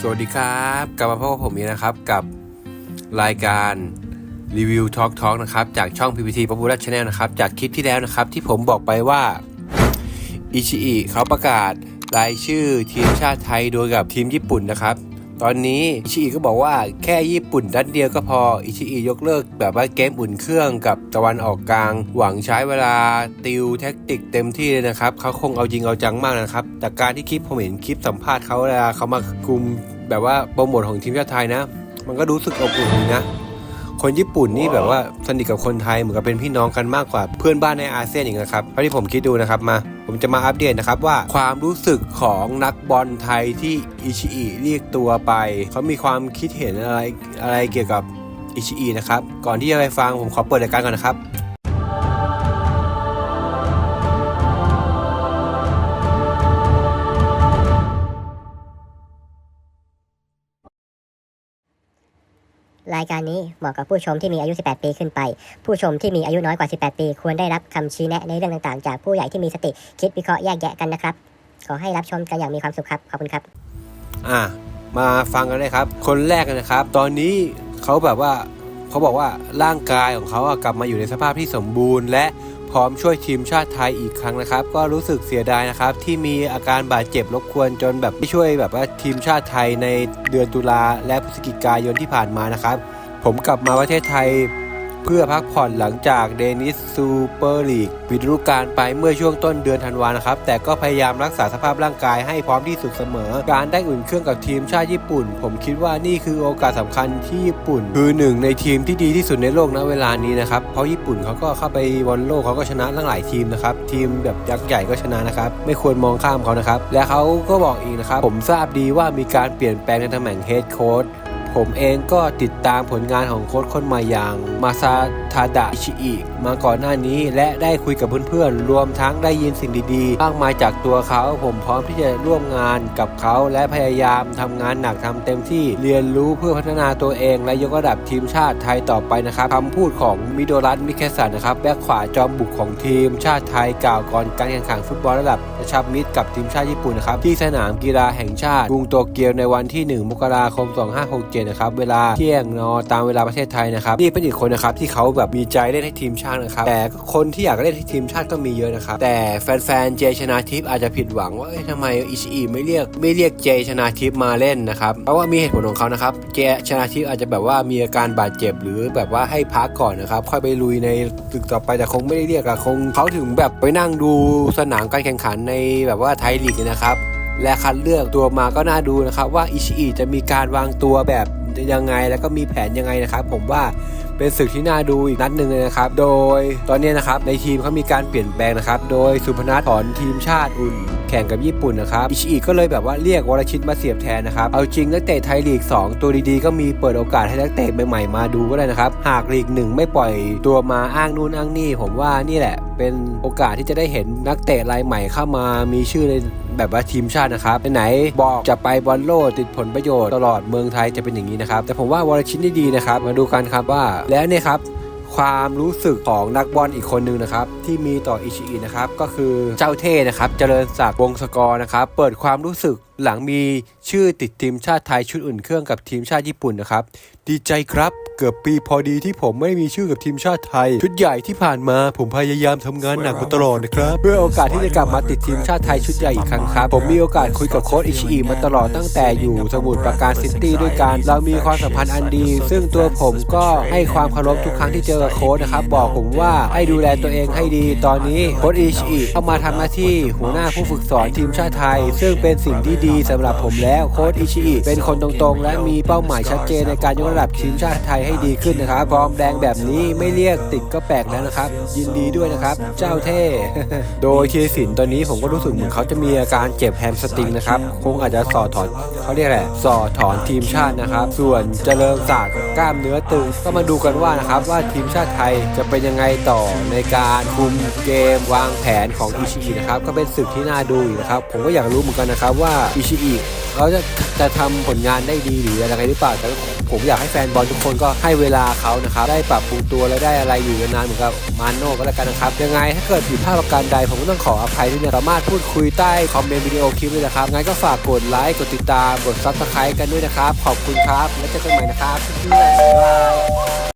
สวัสดีครับ กลับมาพบกับผมอีกนะครับกับรายการรีวิวทอล์กทอล์กนะครับ จากช่อง PPT Popular Channel นะครับ จากคลิปที่แล้วนะครับ ที่ผมบอกไปว่าอิชิอิเขาประกาศรายชื่อทีมชาติไทยโดยกับทีมญี่ปุ่นนะครับ ตอนนี้อิชิอิก็บอกว่าแค่ญี่ปุ่นดัดเดียวก็พออิชิอิยกเลิกแบบว่าเกมอุ่นเครื่องกับตะวันออกกลาง หวังใช้เวลาติวแท็กติกเต็มที่เลยนะครับเขาคงเอาจริงเอาจังมากนะครับ แต่การที่คลิปผมเห็นคลิปสัมภาษณ์เขาเวลาเขามากลุ่มแบบว่าโปรโมทของทีมชาติไทยนะ มันก็รู้สึกอบอุ่นดีนะคนญี่ปุ่นนี่แบบว่าสนิทกับคนไทยเหมือนกับเป็นพี่น้องกันมากกว่าเพื่อนบ้านในอาเซียนอีกนะครับเท่าที่ผมคิดดูนะครับมา ผมจะมาอัปเดตนะครับว่าความรู้สึกของนักบอลไทยที่อิชิอิเรียกตัวไป เขามีความคิดเห็นอะไรอะไรเกี่ยวกับอิชิอินะครับ ก่อนที่จะไปฟังผมขอเปิดรายการก่อนนะครับ รายการนี้เหมาะกับผู้ชมที่มีอายุ 18 ปีขึ้นไป ผู้ชมที่มีอายุน้อยกว่า 18 ปี ควรได้รับคำชี้แนะในเรื่องต่างๆ จากผู้ใหญ่ที่มีสติคิดวิเคราะห์แยกแยะกันนะครับ ขอให้รับชมกันอย่างมีความสุขครับ ขอบคุณครับ อ่า มาฟังกันเลยครับ คนแรกนะครับ ตอนนี้เขาแบบว่าเขาบอกว่าร่างกายของเขาอะกลับมาอยู่ในสภาพที่สมบูรณ์และ ร้อมช่วยทีมชาติไทยอีกครั้งนะครับ ก็รู้สึกเสียดายนะครับ ที่มีอาการบาดเจ็บรบกวนจนแบบไม่ช่วยแบบว่าทีมชาติไทยในเดือนตุลาและพฤศจิกายนที่ผ่านมานะครับ ผมกลับมาประเทศไทย เพื่อพักผ่อนหลังจากเดนิสซูเปอร์ลีกปิดฤดูกาลไปเมื่อช่วงต้นเดือนธันวานะครับ แต่ก็พยายามรักษาสภาพร่างกายให้พร้อมที่สุดเสมอ การได้อุ่นเครื่องกับทีมชาติญี่ปุ่น ผมคิดว่านี่คือโอกาสสำคัญที่ญี่ปุ่น คือหนึ่งในทีมที่ดีที่สุดในโลกณเวลานี้นะครับ เพราะญี่ปุ่นเขาก็เข้าไปบอลโลกเขาก็ชนะตั้งหลายทีมนะครับ ทีมแบบยักษ์ใหญ่ก็ชนะนะครับ ไม่ควรมองข้ามเขานะครับ และเขาก็บอกอีกนะครับ ผมทราบดีว่ามีการเปลี่ยนแปลงในตำแหน่งเฮดโค้ช ผมเองก็ติดตามผลงานของโค้ชคนใหม่อย่างมาซาทาดะอิชิอิมาก่อนหน้านี้และได้คุยกับเพื่อนๆ รวมทั้งได้ยินสิ่งดีๆมากมายจากตัวเขา ผมพร้อมที่จะร่วมงานกับเขาและพยายามทำงานหนักทำเต็มที่เรียนรู้เพื่อพัฒนาตัวเอง และยกระดับทีมชาติไทยต่อไปนะครับคำพูดของมิโดรัตมิเคสันนะครับแบ็คขวาจอมบุกของทีมชาติไทยกล่าวก่อนการแข่งขันฟุตบอลระดับระชับมิตรกับทีมชาติญี่ปุ่นนะครับที่สนามกีฬาแห่งชาติกรุงโตเกียวในวันที่ 1 มกราคม 2567นะครับเวลาเที่ยงนอตามเวลาประเทศไทยนะครับนี่เป็นอีกคนนะครับที่เขาแบบมีใจเล่นให้ทีมชาตินะครับแต่คนที่อยากเล่นให้ทีมชาติก็มีเยอะนะครับแต่แฟนๆเจชนาทิพย์อาจจะผิดหวังว่าทำไมอิชิอิไม่เรียกไม่เรียกเจชนาทิพย์มาเล่นนะครับเพราะว่ามีเหตุผลของเขานะครับเจชนาทิพย์อาจจะแบบว่ามีอาการบาดเจ็บ หรือแบบว่าให้พักก่อนนะครับค่อยไปลุยในศึกต่อไปแต่คงไม่ได้เรียกอะคงเขาถึงแบบไปนั่งดูสนามการแข่งขันในแบบว่าไทยลีกนะครับและคัดเลือกตัวมาก็น่าดูนะครับว่าอิชิอิจะมีการวางตัวแบบ ยังไง แล้วก็มีแผนยังไงนะครับ ผมว่าเป็นศึกที่น่าดูอีกนัดหนึ่งเลยนะครับ โดยตอนนี้นะครับในทีมเขามีการเปลี่ยนแปลงนะครับ โดยสุพนัทถอนทีมชาติอุ่นแข่งกับญี่ปุ่นนะครับอิชิอิก็เลยแบบว่าเรียกวรชิตมาเสียบแทนนะครับ เอาจริงนักเตะไทยลีก 2 ตัวดีๆ ก็มีเปิดโอกาสให้นักเตะใหม่ๆมาดูก็ได้นะครับ หากลีกหนึ่งไม่ปล่อยตัวมาอ้างนู่นอ้างนี่ ผมว่านี่แหละ เป็นโอกาสที่จะได้เห็นนักเตะรายใหม่เข้ามามีชื่อใน แบบว่าทีมชาตินะครับไหนบอกจะไปบอลโลกติดผลประโยชน์ตลอดเมืองไทยจะเป็นอย่างนี้นะครับ แต่ผมว่าวรชิตนี่ดีนะครับ มาดูกันครับว่าแล้วเนี่ยครับความรู้สึกของนักบอลอีกคนหนึ่งนะครับ ที่มีต่ออิชิอินะครับก็คือเจ้าเท่นะครับ เจริญศักดิ์วงศกรนะครับ เปิดความรู้สึกหลังมีชื่อติดทีมชาติไทยชุดอุ่นเครื่องกับทีมชาติญี่ปุ่นนะครับ ดีใจครับ เกือบปีพอดีที่ผมไม่มีชื่อกับทีมชาติไทย ชุดใหญ่ที่ผ่านมาผมพยายามทำงานหนักมาตลอดนะครับ เพื่อโอกาสที่จะกลับมาติดทีมชาติไทยชุดใหญ่อีกครั้งครับ ผมมีโอกาสคุยกับโค้ชอิชิอิมาตลอดตั้งแต่อยู่สมุทรปราการซิตี้ด้วยกัน เรามีความสัมพันธ์อันดี ซึ่งตัวผมก็ให้ความเคารพทุกครั้งที่เจอกับโค้ชนะครับ บอกผมว่าให้ดูแลตัวเองให้ดี ตอนนี้โค้ชอิชิอิเข้ามาทำหน้าที่หัวหน้าผู้ฝึกสอนทีมชาติไทย ซึ่งเป็นสิ่งที่ดีสำหรับผมแล้วโค้ชอิชิอิเป็นคนตรงๆ และมีเป้าหมายชัดเจนในการยกระดับทีมชาติไทยให้ดีขึ้นนะครับฟอร์มแดงแบบนี้ไม่เรียกติดก็แปลกแล้วนะครับ ยินดีด้วยนะครับ เจ้าเท่ โดยทีสินตอนนี้ผมก็รู้สึกเหมือนเขาจะมีอาการเจ็บแฮมสตริงนะครับ คงอาจจะสอดถอนเขาเรียกอะไรสอดถอนทีมชาตินะครับ ส่วนเจริญศาสตร์กล้ามเนื้อตึงก็มาดูกันว่านะครับว่าทีมชาติไทยจะเป็นยังไงต่อในการคุมเกมวางแผนของอิชิอินะครับก็เป็นศึกที่น่าดูนะครับผมก็อยากรู้เหมือนกันนะครับว่าอิชิอิเขาจะจะทำผลงานได้ดีหรืออะไรหรือเปล่าแต่ผมอยากให้แฟนบอลทุกคนก็ให้เวลาเขานะครับได้ปรับปรุงตัวและได้อะไรอยู่นานเหมือนกับมาโน่ก็แล้วกันนะครับยังไงถ้าเกิดผิดพลาดประการใดผมก็ต้องขออภัยด้วยนะสามารถพูดคุยใต้คอมเมนต์วิดีโอคลิปด้วยนะครับงั้นก็ฝากกดไลค์กดติดตามกดซับสไครต์กันด้วยนะครับ ขอบคุณครับ แล้วเจอกันใหม่นะครับเพื่อนๆบ๊ายบาย